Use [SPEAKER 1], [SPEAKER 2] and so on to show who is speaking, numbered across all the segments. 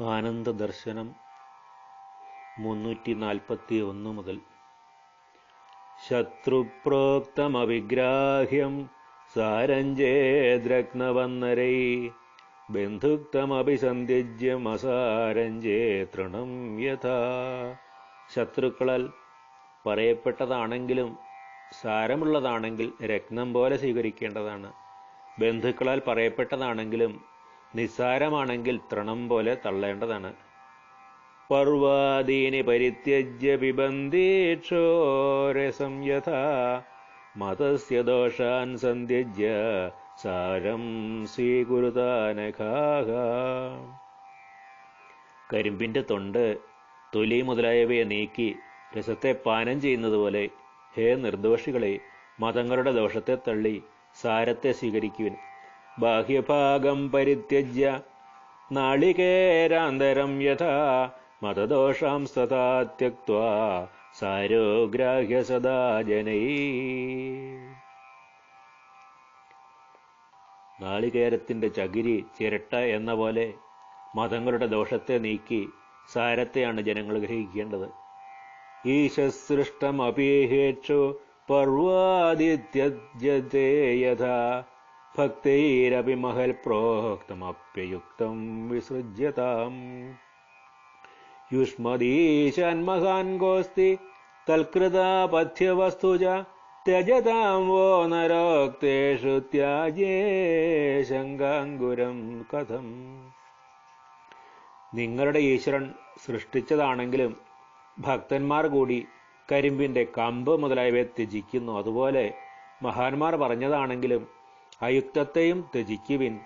[SPEAKER 1] ആനന്ദദർശനം മുന്നൂറ്റി നാൽപ്പത്തി ഒന്ന് മുതൽ. ശത്രുപ്രോക്തമവിഗ്രാഹ്യം സാരഞ്ജേദ്രഗ്നവന്നരൈ ബന്ധുക്തമഭിസന്ധ്യജ്യമസാരഞ്ജേ തൃണം യഥാ. ശത്രുക്കളാൽ പറയപ്പെട്ടതാണെങ്കിലും സാരമുള്ളതാണെങ്കിൽ രത്നം പോലെ സ്വീകരിക്കേണ്ടതാണ്. ബന്ധുക്കളാൽ പറയപ്പെട്ടതാണെങ്കിലും നിസ്സാരമാണെങ്കിൽ തൃണം പോലെ തള്ളേണ്ടതാണ്. പർവാദീനി പരിത്യജ്യ പിബന്ധീക്ഷോരസം യഥാ മതസ്യ ദോഷാൻ സന്ധ്യജ്യ സാരം സ്വീകുരുതാനഘാഹ. കരിമ്പിന്റെ തൊണ്ട് തൊലി മുതലായവയെ നീക്കി രസത്തെ പാനം ചെയ്യുന്നത് പോലെ ഹേ നിർദോഷികളെ മതങ്ങളുടെ ദോഷത്തെ തള്ളി സാരത്തെ സ്വീകരിക്കുവിൻ. ബാഹ്യഭാഗം പരിത്യജ്യ. നാളികേരാന്തരം യഥാ. മതദോഷാം സദാ ത്യക്വാ സാരോഗ്രാഹ്യ സദാ ജനൈ. നാളികേരത്തിന്റെ ചകിരി ചിരട്ട എന്ന പോലെ മതങ്ങളുടെ ദോഷത്തെ നീക്കി സാരത്തെയാണ് ജനങ്ങൾ ഗ്രഹിക്കേണ്ടത്. ഈശസൃഷ്ടമപീഹേക്ഷു പർവാദിത്യജത്തെ യഥാ. ഭക്തൈരപി മഹൽ പ്രോക്തമപ്യയുക്തം വിസൃജ്യതാം. യുഷ്മദീശാൻമഹാൻ ഗോസ്തി തൽകൃതാപഥ്യവസ്തുജ ത്യജതാം വോ നരോക്തേഷു ത്യാജേ ശങ്കാങ്കുരം കഥം. നിങ്ങളുടെ ഈശ്വരൻ സൃഷ്ടിച്ചതാണെങ്കിലും ഭക്തന്മാർ കൂടി കരിമ്പിന്റെ കമ്പ് മുതലായവയെ ത്യജിക്കുന്നു. അതുപോലെ മഹാന്മാർ പറഞ്ഞതാണെങ്കിലും അയുക്തത്തെയും ത്യജിക്കുവിൻ.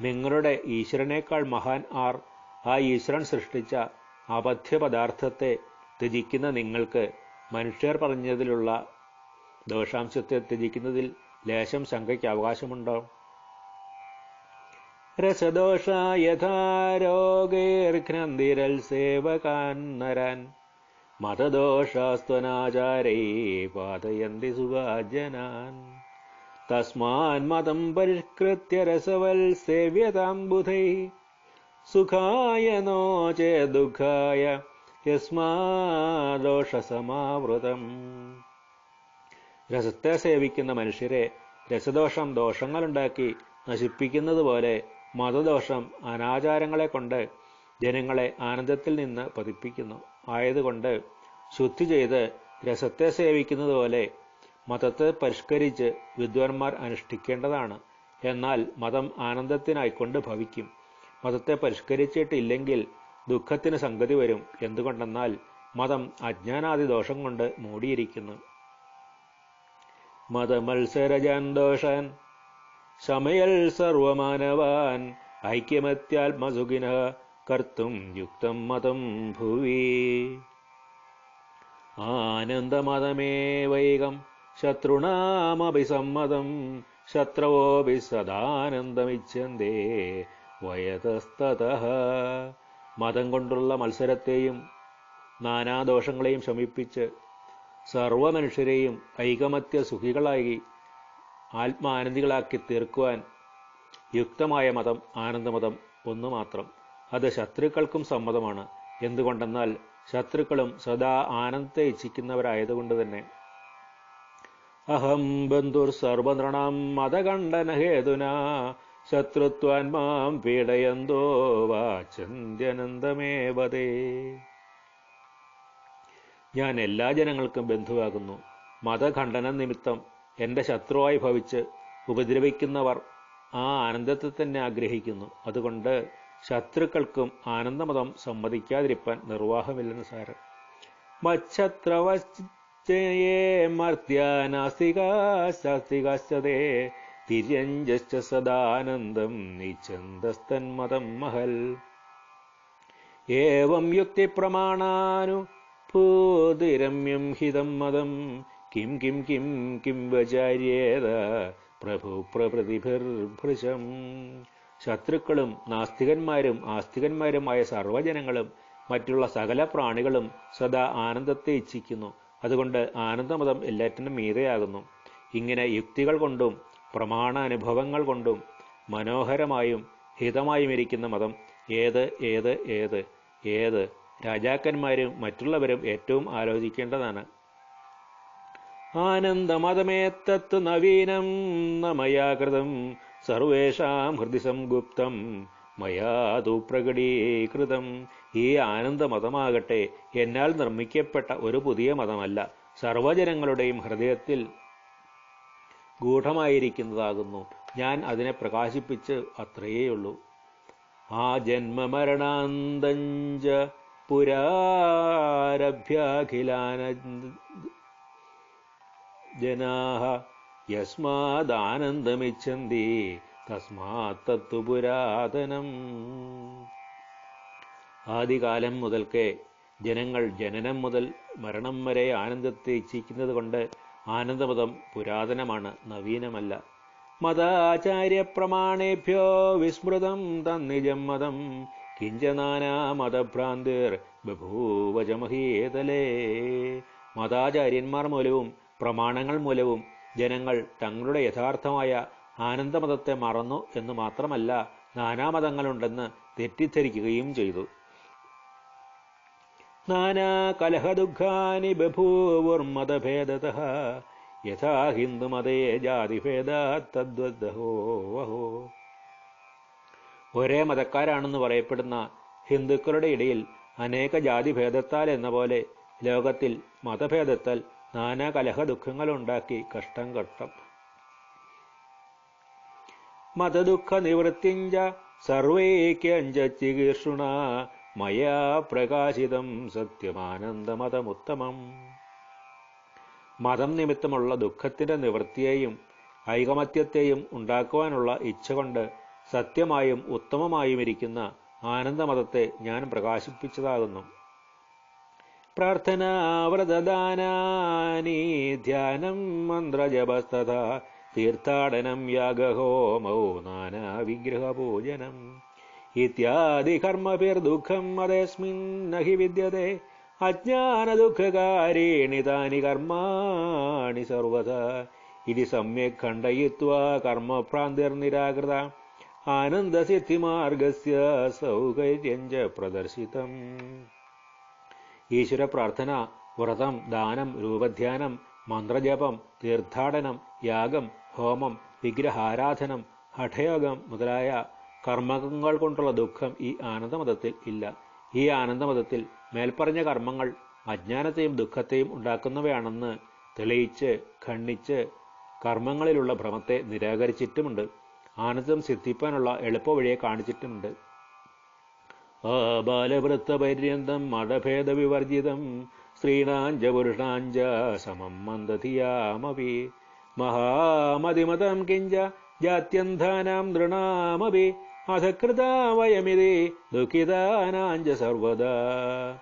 [SPEAKER 1] നിങ്ങളുടെ ഈശ്വരനേക്കാൾ മഹാൻ ആർ ആ ഈശ്വരൻ സൃഷ്ടിച്ച അപഥ്യ പദാർത്ഥത്തെ ത്യജിക്കുന്ന നിങ്ങൾക്ക് മനുഷ്യർ പറഞ്ഞതിലുള്ള ദോഷാംശത്തെ ത്യജിക്കുന്നതിൽ ലേശം ശങ്കയ്ക്ക് അവകാശമുണ്ടോ? രസദോഷ യഥാരോഗേർഘ്നന്തിരൽ സേവകാൻ നരാൻ മതദോഷാസ്ത്വനാചാരേ പാതയന്തി സുഭാജനാൻ തസ്മാൻ മതം പരിഷ്കൃത്യ രസവൽ സേവ്യതാം ബുധൈ സുഖായ നോ ചേ ദുഃഖായ യസ്മാദോഷസമാവൃതം. രസത്തെ സേവിക്കുന്ന മനുഷ്യരെ രസദോഷം ദോഷങ്ങളുണ്ടാക്കി നശിപ്പിക്കുന്നത് പോലെ മതദോഷം അനാചാരങ്ങളെ കൊണ്ട് ജനങ്ങളെ ആനന്ദത്തിൽ നിന്ന് പതിപ്പിക്കുന്നു. ആയതുകൊണ്ട് ശുദ്ധി ചെയ്ത് രസത്തെ സേവിക്കുന്നത് പോലെ മതത്തെ പരിഷ്കരിച്ച് വിദ്വാൻമാർ അനുഷ്ഠിക്കേണ്ടതാണ്. എന്നാൽ മതം ആനന്ദത്തിനായിക്കൊണ്ട് ഭവിക്കും. മതത്തെ പരിഷ്കരിച്ചിട്ടില്ലെങ്കിൽ ദുഃഖത്തിന് സംഗതി വരും. എന്തുകൊണ്ടെന്നാൽ മതം അജ്ഞാനാദി ദോഷം കൊണ്ട് മൂടിയിരിക്കുന്നു. മതമത്സരജാൻ ദോഷാൻ ശമയൽ സർവമാനവാൻ ഐക്യമത്യാത്മസുഖിന കർത്തും യുക്തം മതം ഭുവി. ആനന്ദമതമേവൈകം ശത്രുണാമഭിസമ്മതം ശത്രവോപി സദാനന്ദമിച്ഛന്തേ വയതസ്തത. മതം കൊണ്ടുള്ള മത്സരത്തെയും നാനാദോഷങ്ങളെയും ശമിപ്പിച്ച് സർവമനുഷ്യരെയും ഐകമത്യ സുഖികളായി ആത്മാനന്ദികളാക്കി തീർക്കുവാൻ യുക്തമായ മതം ആനന്ദമതം ഒന്നു മാത്രം. അത് ശത്രുക്കൾക്കും സമ്മതമാണ്. എന്തുകൊണ്ടെന്നാൽ ശത്രുക്കളും സദാ ആനന്ദത്തെ ഇച്ഛിക്കുന്നവരായതുകൊണ്ട് തന്നെ അഹം ബന്ധുർ സർവനൃണാം മതകണ്ഠനഹേതുന. ശത്രുത്വാൻ മാം പീഡയന്തോ വാചന്ത്യനന്ദമേവതേ ഞാൻ എല്ലാ ജനങ്ങൾക്കും ബന്ധുവാകുന്നു. മതഖണ്ഡന നിമിത്തം എന്റെ ശത്രുവായി ഭവിച്ച് ഉപദ്രവിക്കുന്നവർ ആ ആനന്ദത്തെ തന്നെ ആഗ്രഹിക്കുന്നു. അതുകൊണ്ട് ശത്രുക്കൾക്കും ആനന്ദമതം സമ്മതിക്കാതിരിപ്പാൻ നിർവാഹമില്ലെന്ന് സാരം മച്ഛത്രവച്ചയേ മർത്യാനാസ്തികാസ്തികാശ്ചതേ തിര്യഞ്ജശ്ച സദാനന്ദം നിച്ഛന്തസ്തന്മതം മഹൽ. ഏവം യുക്തിപ്രമാണാനു ഭൂതിരമ്യം ഹിതം മതം. കിം കിം കിം കിം വചാര്യേത പ്രഭു പ്രഭൃതിഭിർഭൃശം ശത്രുക്കളും നാസ്തികന്മാരും ആസ്തികന്മാരുമായ സർവജനങ്ങളും മറ്റുള്ള സകല പ്രാണികളും സദാ ആനന്ദത്തെ ഇച്ഛിക്കുന്നു. അതുകൊണ്ട് ആനന്ദമതം എല്ലാറ്റിനും മീതയാകുന്നു. ഇങ്ങനെ യുക്തികൾ കൊണ്ടും പ്രമാണ അനുഭവങ്ങൾ കൊണ്ടും മനോഹരമായും ഹിതമായും ഇരിക്കുന്ന മതം ഏത് ഏത് ഏത് ഏത്? രാജാക്കന്മാരും മറ്റുള്ളവരും ഏറ്റവും ആലോചിക്കേണ്ടതാണ്. ആനന്ദമതമേത്തത്ത് നവീനം നമയാകൃതം മയാ കൃതം സർവേഷാം ഹൃദി സംഗുപ്തം മയാതു പ്രകടീകൃതം ഈ ആനന്ദ മതമാകട്ടെ എന്നാൽ നിർമ്മിക്കപ്പെട്ട ഒരു പുതിയ മതമല്ല. സർവജനങ്ങളുടെയും ഹൃദയത്തിൽ ഗൂഢമായിരിക്കുന്നതാകുന്നു. ഞാൻ അതിനെ പ്രകാശിപ്പിച്ച് അത്രയേയുള്ളൂ. ആ ജന്മമരണാന്തഞ്ച പുരാരഭ്യാഖിലാന ജനാഹ യസ്മാദാനന്ദമിച്ഛന്തി തസ്മാത്തത്തു പുരാതനം. ആദികാലം മുതൽക്കേ ജനങ്ങൾ ജനനം മുതൽ മരണം വരെ ആനന്ദത്തെ ഇച്ഛിക്കുന്നത് കൊണ്ട് ആനന്ദമതം പുരാതനമാണ് നവീനമല്ല. മതാചാര്യ പ്രമാണേഭ്യോ വിസ്മൃതം തന്നിജം മതം. കിഞ്ചനാനാ മതഭ്രാന്തിർ ബഭൂവജമഹീതലേ മതാചാര്യന്മാർ മൂലവും പ്രമാണങ്ങൾ മൂലവും ജനങ്ങൾ തങ്ങളുടെ യഥാർത്ഥമായ ആനന്ദമതത്തെ മറന്നു എന്ന് മാത്രമല്ല നാനാമതങ്ങളുണ്ടെന്ന് തെറ്റിദ്ധരിക്കുകയും ചെയ്തു. നാനാ ബഭൂവുർമതഭേദതഃ. യഥാ ഹിന്ദുമതേ ജാതിഭേദാത്തദ്വദ്ഹോ വഹോ. ഒരേ മതക്കാരാണെന്ന് പറയപ്പെടുന്ന ഹിന്ദുക്കളുടെ ഇടയിൽ അനേക ജാതിഭേദത്താൽ എന്ന പോലെ ലോകത്തിൽ മതഭേദത്താൽ നാനാ കലഹ ദുഃഖങ്ങളുണ്ടാക്കി കഷ്ടം കഷ്ടം. മതദുഃഖ നിവൃത്തിഞ്ച സർവൈക്യഞ്ച ചികീർഷുണ മയാ പ്രകാശിതം സത്യമാനന്ദമതമുത്തമം. മതം നിമിത്തമുള്ള ദുഃഖത്തിന്റെ നിവൃത്തിയെയും ഐകമത്യത്തെയും ഉണ്ടാക്കുവാനുള്ള ഇച്ഛ കൊണ്ട് സത്യമായും ഉത്തമമായും ഇരിക്കുന്ന ആനന്ദമതത്തെ ഞാൻ പ്രകാശിപ്പിച്ചതാകുന്നു. പ്രാർത്ഥനാവ്രതദാനാനി ധ്യാനം മന്ത്രജപസ്തഥ തീർത്ഥാടനം യാഗഹോമോ നാനാവിഗ്രഹപൂജനം. ഇത്യാദി കർമ്മഭിർദുഃഖം അതേസ്മിന്ന ഹി വിദ്യത്തെ അജ്ഞാനദുഃഖകാരീണി താനി കർമാണി സർവത. ഇതി സമ്യക് ഖണ്ഡയിത്വാ കർമ്മഭ്രാന്തിർനിരാകൃത ആനന്ദസിദ്ധിമാർഗസ്യ സൗകര്യഞ്ച പ്രദർശിതം ഈശ്വര പ്രാർത്ഥന വ്രതം ദാനം രൂപധ്യാനം മന്ത്രജപം തീർത്ഥാടനം യാഗം ഹോമം വിഗ്രഹാരാധനം ഹഠയോഗം മുതലായ കർമ്മങ്ങൾ കൊണ്ടുള്ള ദുഃഖം ഈ ആനന്ദമതത്തിൽ ഇല്ല. ഈ ആനന്ദമതത്തിൽ മേൽപ്പറഞ്ഞ കർമ്മങ്ങൾ അജ്ഞാനത്തെയും ദുഃഖത്തെയും ഉണ്ടാക്കുന്നവയാണെന്ന് തെളിയിച്ച് ഖണ്ഡിച്ച് കർമ്മങ്ങളിലുള്ള ഭ്രമത്തെ നിരാകരിച്ചിട്ടുമുണ്ട്. ആനന്ദം സിദ്ധിപ്പാനുള്ള എളുപ്പവഴിയെ കാണിച്ചിട്ടുമുണ്ട്. ബാലവൃത്തപര്യന്തം മഠഭേദവിവർജിതം സ്ത്രീണാഞ്ച പുരുഷാഞ്ച സമം മന്ദധിയാമപി മഹാമതിമതം കിഞ്ച ജാത്യന്ധാനാം നൃണാമപി അധകൃതാ വയമിതേ ദുഃഖിതാനാഞ്ച സർവദാ.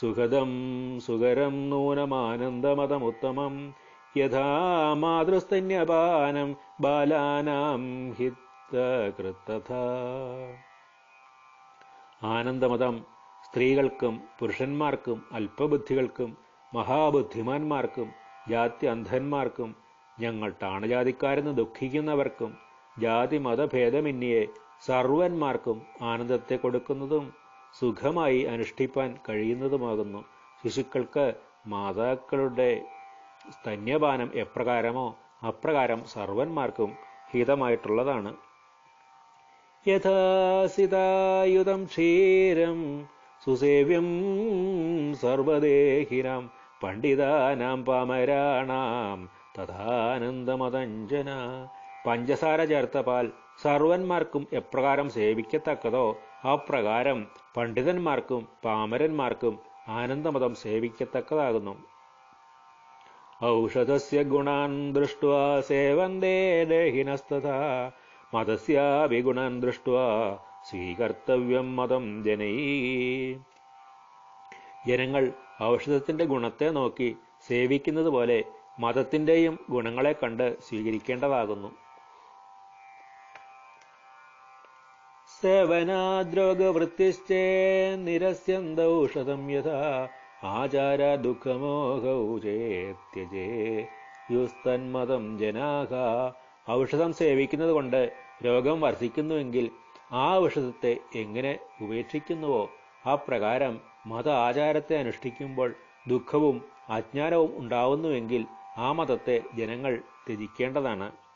[SPEAKER 1] സുഖദം സുഖരം നൂനമാനന്ദമതമുത്തമം യഥാ മാതൃസ്തന്യപാനം ബാലാനാം ഹിതകൃത്തഥാ. ആനന്ദമതം സ്ത്രീകൾക്കും പുരുഷന്മാർക്കും അല്പബുദ്ധികൾക്കും മഹാബുദ്ധിമാന്മാർക്കും ജാതി അന്ധന്മാർക്കും ഞങ്ങൾ താണജാതിക്കാരെന്ന് ദുഃഖിക്കുന്നവർക്കും ജാതി മതഭേദമന്യേ സർവന്മാർക്കും ആനന്ദത്തെ കൊടുക്കുന്നതും സുഖമായി അനുഷ്ഠിപ്പാൻ കഴിയുന്നതുമാകുന്നു. ശിശുക്കൾക്ക് മാതാക്കളുടെ സ്തന്യപാനം എപ്രകാരമോ അപ്രകാരം സർവന്മാർക്കും ഹിതമായിട്ടുള്ളതാണ്. യഥാസിതായുധം ക്ഷീരം സുസേവ്യം സർവദേഹിനാം പണ്ഡിതാനാം പാമരാണാം തഥാനന്ദമതഞ്ജന പഞ്ചസാര ചേർത്ത പാൽ സർവന്മാർക്കും എപ്രകാരം സേവിക്കത്തക്കതോ അപ്രകാരം പണ്ഡിതന്മാർക്കും പാമരന്മാർക്കും ആനന്ദമതം സേവിക്കത്തക്കതാകുന്നു. ഔഷധസ്യ ഗുണാൻ ദൃഷ്ട സേവന്തേ ദേഹിനസ്തഥാ മതസ്യാപി ദൃഷ്ട്വാ സ്വീകർത്തവ്യം മതം ജനൈ ജനങ്ങൾ ഔഷധത്തിന്റെ ഗുണത്തെ നോക്കി സേവിക്കുന്നത് പോലെ മതത്തിന്റെയും ഗുണങ്ങളെ കണ്ട് സ്വീകരിക്കേണ്ടതാകുന്നു. സേവനാദ്രോഗവൃത്തിശ്ചേ നിരസ്യന്തൗഷധം യഥാ ആചാര ദുഃഖമോഹൗ ചേത്യജേ. യുസ്തന്മതം ജനാഹ. ഔഷധം സേവിക്കുന്നത് കൊണ്ട് രോഗം വർദ്ധിക്കുന്നുവെങ്കിൽ ആ ഔഷധത്തെ എങ്ങനെ ഉപേക്ഷിക്കുന്നുവോ ആ പ്രകാരം മത ആചാരത്തെ അനുഷ്ഠിക്കുമ്പോൾ ദുഃഖവും അജ്ഞാനവും ഉണ്ടാവുന്നുവെങ്കിൽ ആ മതത്തെ ജനങ്ങൾ ത്യജിക്കേണ്ടതാണ്.